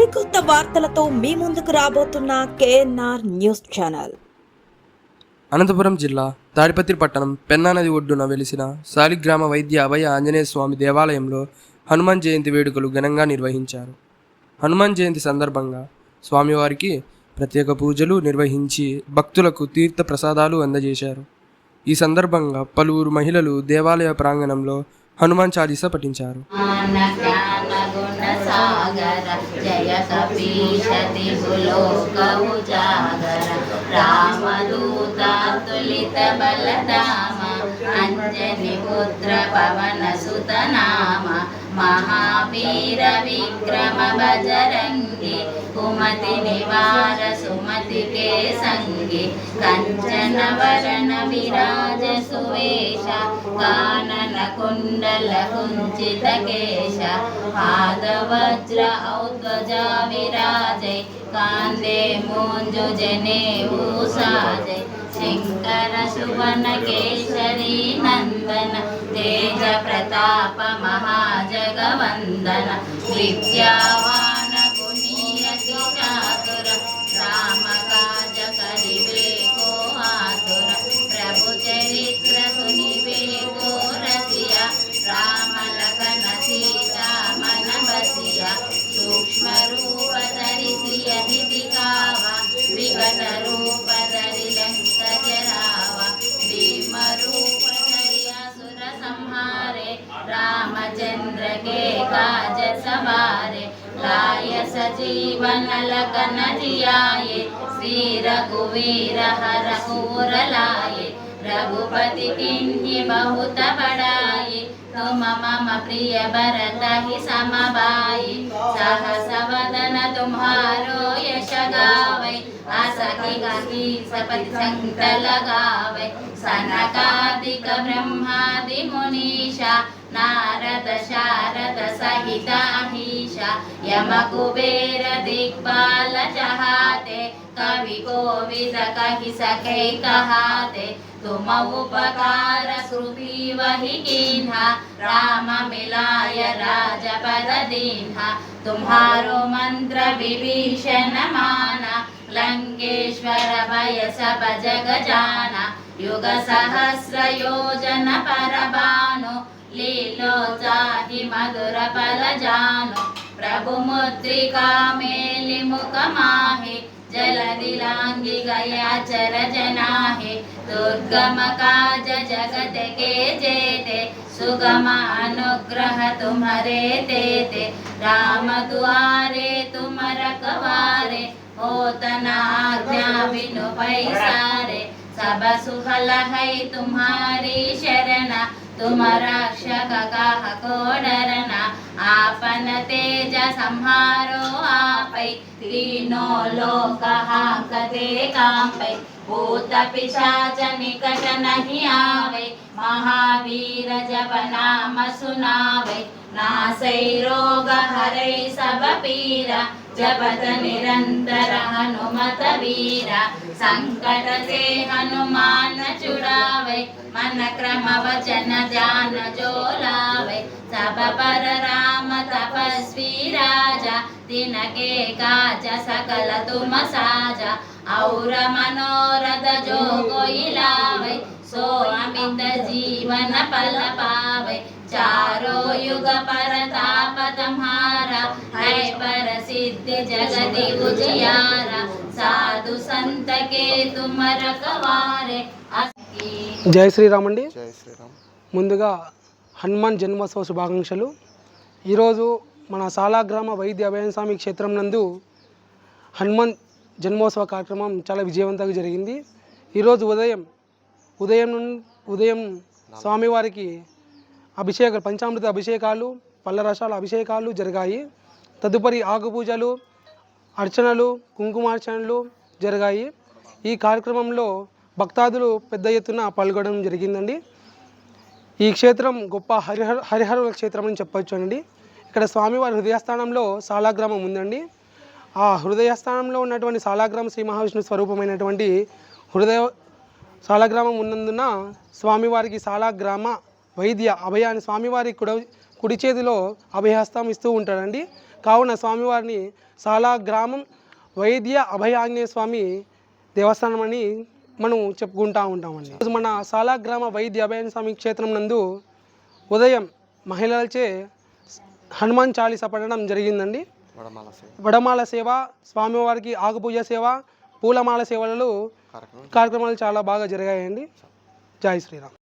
వార్తలతో మీ ముందుకు రాబోతున్న కేఎన్ఆర్ న్యూస్ ఛానల్. అనంతపురం జిల్లా తాడిపత్రి పట్టణం పెన్నా నది ఒడ్డున వెలిసిన శాలిగ్రామ వైద్య అభయ ఆంజనేయ స్వామి దేవాలయంలో హనుమాన్ జయంతి వేడుకలు ఘనంగా నిర్వహించారు. హనుమాన్ జయంతి సందర్భంగా స్వామివారికి ప్రత్యేక పూజలు నిర్వహించి భక్తులకు తీర్థ ప్రసాదాలు అందజేశారు. ఈ సందర్భంగా పలువురు మహిళలు దేవాలయ ప్రాంగణంలో హనుమాన్ చాలీసా పఠించారు. అంజని పుత్ర పవన సుత నామ మహావీర విక్రమ బజరంగి కుమతి నివార సుమతి కే సంగి కంచన వరణ విరాజ సువేశ కాన కుండల కుంచిత కేశ పాదవజ్ర ఔధ్వజ విరాజై కాందే మోంజు జనే ఊసాజై శంకర సువన కేసరి నందన తేజ ప్రతాప మహాజగవందన విద్యావాన लाय सजीवन लगन जियाए श्री रघुवीर हर पूर लाए रघुपति किन्हि बहुत बड़ाई तुम मम प्रिय भरत ही समबाई सहस वदन तुम्हारो यश गावै आसकी गाही सपति संत लगावै सनकादिक ब्रह्मादि मुनीषा नारद शारद सहित अहिषा यम कुबेर दिक्पाल चहाते कवि कोविद कहि सके कहाते तुम उपकार वही कीन्हा राम मिलाय राजपद दीन्हा तुम्हारो मंत्र विभीषण माना लंकेश्वर भय सब जग जाना युगसहस्रयोजनपरबानु लीलोचाहि मधुरफलजानु प्रभुमुद्रिका मेलिमुखमाहि जनाहे दुर्गम काज जगत के जेते सुगम अनुग्रह तुम्हारे देते राम दुआरे तुम रखवारे हो तना आज्ञा बिनु पैसारे सब सुहल है तुम्हारी शरणा तुम रक्षक कह को डरना आपन तेज संहारो आपै तीनों लोक हाकते कांपै भूत पिशाच निकट नहीं आवे महावीर जब नाम सुनावे नासै रोग हरै सब पीरा जपत निरंतर हनुमत वीरा संकट से हनुमान छुड़ावे मन क्रम वचन ध्यान जो लावे सब पर राम तपस्वी राजा तिनके काज सकल तुम साजा और मनोरथ जो कोई लावे सो अमित जीवन पल पावे चारों युग परताप तुम्हारा है पर सिद्ध जगति उजियारा साधु संत के तुम रखवारे अस्की జై శ్రీరామ్ అండి జై శ్రీరామ్ ముందుగా హనుమాన్ జన్మోత్సవ శుభాకాంక్షలు ఈరోజు మన సాలాగ్రామ వైద్య అభయ స్వామి క్షేత్రం నందు హనుమాన్ జన్మోత్సవ కార్యక్రమం చాలా విజయవంతంగా జరిగింది ఈరోజు ఉదయం ఉదయం నుండి ఉదయం స్వామివారికి అభిషేక పంచామృత అభిషేకాలు పళ్ళ రసాల అభిషేకాలు జరిగాయి తదుపరి ఆకు పూజలు అర్చనలు కుంకుమార్చనలు జరిగాయి. ఈ కార్యక్రమంలో భక్తాదులు పెద్ద ఎత్తున పాల్గొనడం జరిగిందండి. ఈ క్షేత్రం గొప్ప హరిహర హరిహరుల క్షేత్రం అని చెప్పొచ్చు అండి. ఇక్కడ స్వామివారి హృదయస్థానంలో సాలాగ్రామం ఉందండి. ఆ హృదయస్థానంలో ఉన్నటువంటి సాలాగ్రామ శ్రీ మహావిష్ణు స్వరూపమైనటువంటి హృదయ సాలగ్రామం ఉన్నందున స్వామివారికి సాలగ్రామ వైద్య అభయాన్ని స్వామివారి కుడ కుడి చేతిలో అభయహస్తం ఇస్తూ ఉంటాడండి కావున స్వామివారిని సాలా గ్రామం వైద్య అభయ ఆంజనేయ స్వామి దేవస్థానం అని మనం చెప్పుకుంటూ ఉంటామండి. మన సాలా గ్రామ వైద్య అభయ స్వామి క్షేత్రం నందు ఉదయం మహిళలచే హనుమాన్ చాలీస పడడం జరిగిందండి. వడమాల సేవ. స్వామివారికి ఆకుపూజ సేవ పూలమాల సేవలలో కార్యక్రమాలు చాలా బాగా జరిగాయండి. జై శ్రీరామ్.